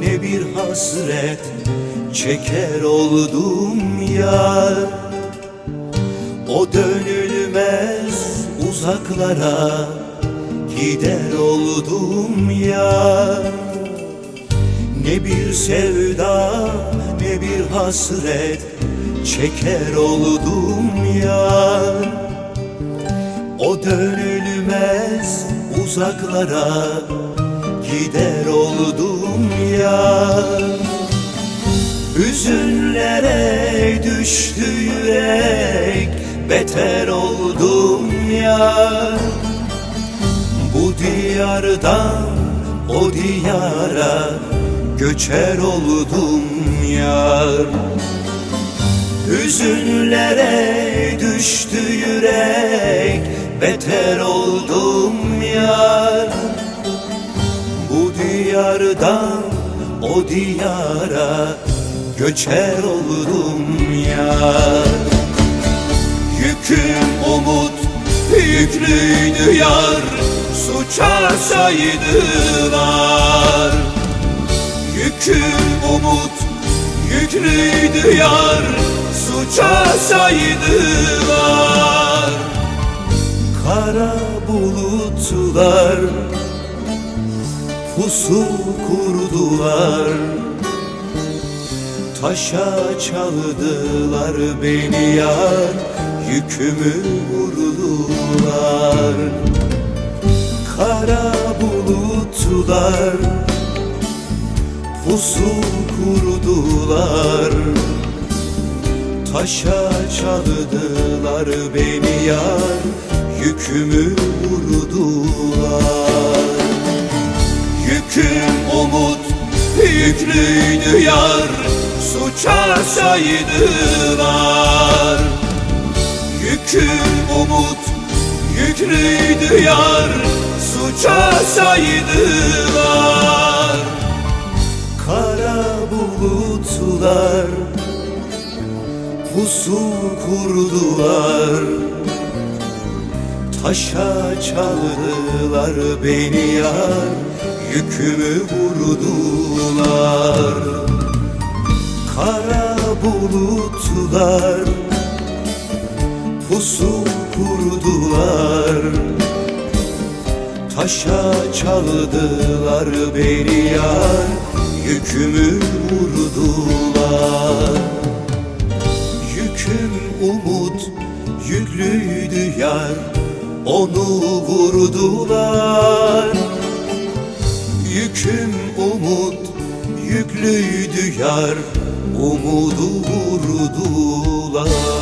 ne bir hasret çeker oldum yar O dönülmez uzaklara gider oldum yar Ne bir sevda ne bir hasret çeker oldum yar O dönülmez uzaklara gider oldum yar Hüzünlere düştü yürek beter oldum yar Bu diyardan o diyara göçer oldum yar Hüzünlere düştü yürek beter diyardan o diyara göçer oldum yar Yüküm umut yüklüydü yar Suça saydılar Yüküm umut yüklüydü yar Suça saydılar Kara bulutlar Pusu kurdular. Taşa çaldılar beni yar Yükümü vurdular. Kara bulutlar Pusu kurdular. Taşa çaldılar beni yar Yükümü vurdular yüklüydü yar Suça saydılar Yüküm umut yüklüydü yar Suça saydılar Kara bulutlar Pusu kurdular. Taşa çaldılar beni yar Yükümü vurdular. Kara bulutlar Pusu kurdular. Taşa çaldılar beni yar Yükümü vurdular. Yüküm umut yüklüydü yar Onu vurdular Yüküm umut yüklüydü yar Umudu vurdular